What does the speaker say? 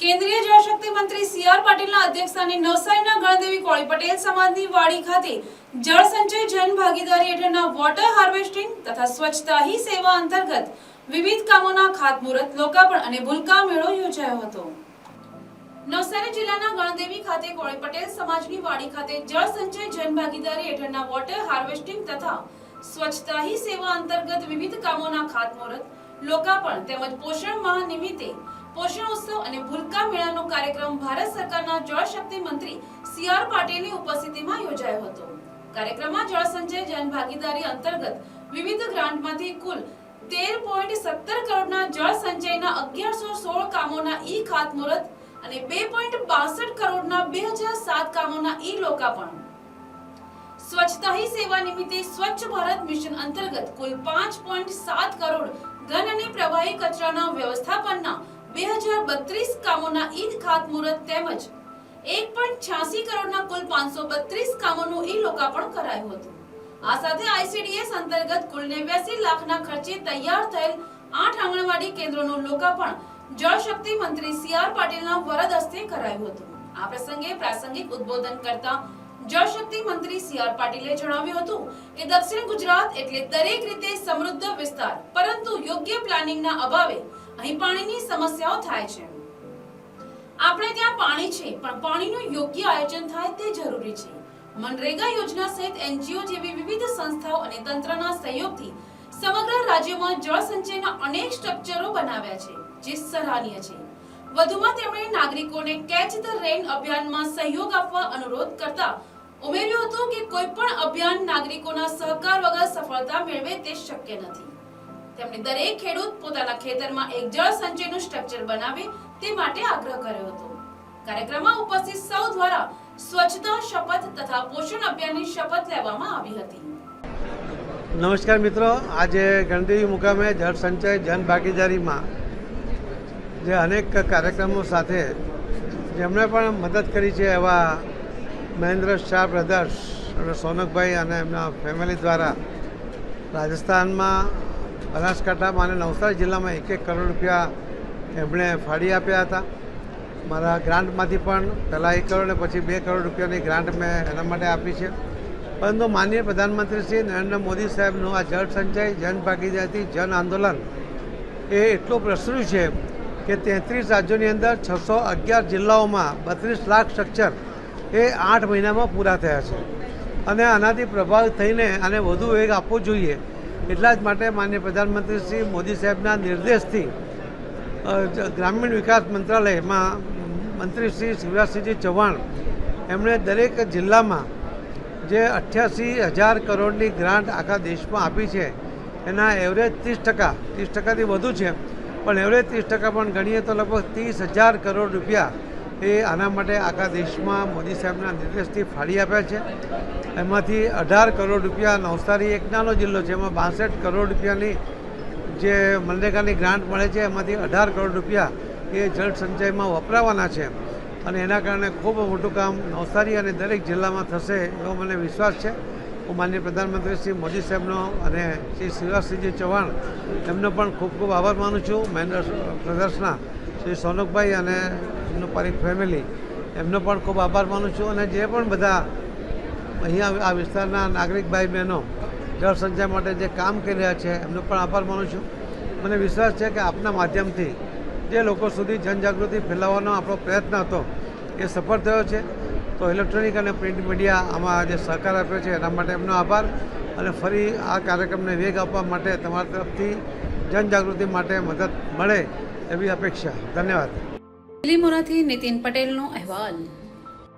કેન્દ્રીય જળશક્તિ મંત્રી C R પાટીલના અધ્યક્ષસ્થાને નવસારીના ગણદેવી કોળી પટેલ સમાજની વાડી ખાતે જળ સંચય જન ભાગીદારી હેઠળના વોટર હાર્વેસ્ટિંગ તથા સ્વચ્છતા હી સેવા અંતર્ગત વિવિધ કામોના ખાતમુહૂર્ત, લોકાર્પણ અને ભૂલકા મેળો યોજાયો હતો. નવસારી જિલ્લાના ગણદેવી ખાતે કોળી પટેલ સમાજની વાડી ખાતે જળ સંચય જન ભાગીદારી હેઠળના વોટર હાર્વેસ્ટિંગ તથા સ્વચ્છતા હી સેવા અંતર્ગત વિવિધ કામોના ખાતમુહૂર્ત, લોકાર્પણ તેમજ પોષણ માહ નિમિત્તે પોષણ અને ભૂલકા મેળાનો કાર્યક્રમ ભારત સરકારના જળશક્તિ મંત્રી સી આર પાટીલની ઉપસ્થિતિમાં યોજાયો હતો. કાર્યક્રમમાં જળ જન ભાગીદારી અંતર્ગત વિવિધ ગ્રાન્ટમાંથી કુલ તેર પોઈન્ટ સત્તર કરોડના જળ સંચયના અગિયારસો સોળ કામોના ઈ ખાતમુહૂર્ત અને બે પોઈન્ટ બાસઠ કરોડના બે હજાર સાત કામોના ઈ લોકાર્પણ. સ્વચ્છતા હી સેવા નિમિત્તે સ્વચ્છ ભારત મિશન અંતર્ગત કુલ પાંચ પોઈન્ટ સાત કરોડ ઘન અને પ્રવાહી કચરાના વ્યવસ્થાપનના બે હજાર બત્રીસ કામોના ઈદ ખાતમુહૂર્ત તેમજ એક પોઈન્ટ છ્યાસી કરોડના કુલ પાંચસો બત્રીસ કામોનું ઈ લોકાર્પણ કરાયું હતું. આ સાથે આઈસીડીએસ અંતર્ગત કુલ નેવ્યાસી લાખના ખર્ચે તૈયાર થયેલ આઠ આંગણવાડી કેન્દ્રોનું લોકાર્પણ જળ શક્તિ મંત્રી સી આર પાટીલના વરદ હસ્તે કરાયું હતું. આ પ્રસંગે પ્રાસંગિક ઉદ્બોધન કરતા જળ શક્તિ મંત્રી સી આર પાટીલે જણાવ્યું હતું કે દક્ષિણ ગુજરાત એટલે દરેક રીતે સમૃદ્ધ વિસ્તાર, પરંતુ યોગ્ય પ્લાનિંગના અભાવે અહીં પાણીની સમસ્યાઓ થાય છે. આપણે ત્યાં પાણી છે, પણ પાણીનું યોગ્ય આયોજન થાય તે જરૂરી છે. મનરેગા યોજના સહિત એનજીઓ જેવી વિવિધ સંસ્થાઓ અને તંત્રના સહયોગથી સમગ્ર રાજ્યમાં જળ સંચયના અનેક સ્ટ્રક્ચરો બનાવ્યા છે, જે સરાહનીય છે. વધુમાં તેમણે નાગરિકોને કેચ ધ રેન અભિયાનમાં સહયોગ આપવા અનુરોધ કરતા ઉમેર્યું હતું કે કોઈ પણ અભિયાન નાગરિકોના સહકાર વગર સફળતા મેળવે તે શક્ય નથી. તેમણે દરેક ખેડૂત પોતાના ખેતરમાં એક જળ સંચયનું સ્ટ્રક્ચર બનાવે તે માટે આગ્રહ કર્યો હતો. કાર્યક્રમમાં ઉપસ્થિત સૌ દ્વારા સ્વચ્છતા, શપથ તથા પોષણ અભિયાનની શપથ લેવામાં આવી હતી. નમસ્કાર મિત્રો. આજે ગણદેવી મુકામે જળ સંચય જન ભાગીદારીમાં જે અનેક કાર્યક્રમો સાથે જેમણે પણ મદદ કરી છે એવા મહેન્દ્ર શાહ બ્રધર્સ અને સોનકભાઈ અને એમના ફેમિલી દ્વારા રાજસ્થાનમાં બનાસકાંઠામાં અને નવસારી જિલ્લામાં એક એક કરોડ રૂપિયા એમણે ફાળી આપ્યા હતા. મારા ગ્રાન્ટમાંથી પણ પહેલાં એક કરોડ પછી બે કરોડ રૂપિયાની ગ્રાન્ટ મેં એના માટે આપી છે. પરંતુ માનનીય પ્રધાનમંત્રી શ્રી નરેન્દ્ર મોદી સાહેબનું આ જળ સંચય, જન ભાગીદારી, જન આંદોલન એ એટલું પ્રસર્યું છે કે તેત્રીસ રાજ્યોની અંદર છસો અગિયાર જિલ્લાઓમાં બત્રીસ લાખ સ્ટ્રક્ચર એ આઠ મહિનામાં પૂરા થયા છે. અને આનાથી પ્રભાવિત થઈને આને વધુ વેગ આપવો જોઈએ એટલા જ માટે માનનીય પ્રધાનમંત્રી શ્રી મોદી સાહેબના નિર્દેશથી ગ્રામીણ વિકાસ મંત્રાલયમાં મંત્રી શ્રી શિવરાજસિંહજી ચૌહાણ એમણે દરેક જિલ્લામાં જે અઠ્યાસી હજાર કરોડની ગ્રાન્ટ આખા દેશમાં આપી છે, એના એવરેજ ત્રીસ ટકા, ત્રીસ ટકાથી વધુ છે. પણ એવરેજ ત્રીસ ટકા પણ ગણીએ તો લગભગ ત્રીસ હજાર કરોડ રૂપિયા એ આના માટે આખા દેશમાં મોદી સાહેબના નિર્દેશથી ફાળી આપ્યા છે. એમાંથી અઢાર કરોડ રૂપિયા નવસારી એક નાનો જિલ્લો છે. એમાં બાસઠ કરોડ રૂપિયાની જે મનરેગાની ગ્રાન્ટ મળે છે, એમાંથી અઢાર કરોડ રૂપિયા એ જળ સંચયમાં વપરાવાના છે. અને એના કારણે ખૂબ મોટું કામ નવસારી અને દરેક જિલ્લામાં થશે એવો મને વિશ્વાસ છે. હું માનનીય પ્રધાનમંત્રી શ્રી મોદી સાહેબનો અને શ્રી શિવરાજસિંહજી ચૌહાણ એમનો પણ ખૂબ ખૂબ આભાર માનું છું. મહેન્દ્ર બ્રધર્સના શ્રી સોનકભાઈ અને એમનું પારિક ફેમિલી એમનો પણ ખૂબ આભાર માનું છું અને જે પણ બધા અહીંયા આ વિસ્તારના નાગરિક ભાઈ બહેનો જળ સંચય માટે જે કામ કરી રહ્યા છે, એમનો પણ આભાર માનું છું. મને વિશ્વાસ છે કે આપના માધ્યમથી જે લોકો સુધી જનજાગૃતિ ફેલાવવાનો આપણો પ્રયત્ન હતો, એ સફળ થયો છે. તો ઇલેક્ટ્રોનિક અને પ્રિન્ટ મીડિયા આમાં જે સહકાર આપ્યો છે, એના માટે એમનો આભાર. અને ફરી આ કાર્યક્રમને વેગ આપવા માટે તમારા તરફથી જનજાગૃતિ માટે મદદ મળે એવી અપેક્ષા. ધન્યવાદ. લીમોરાથી નીતિન પટેલનો અહેવાલ.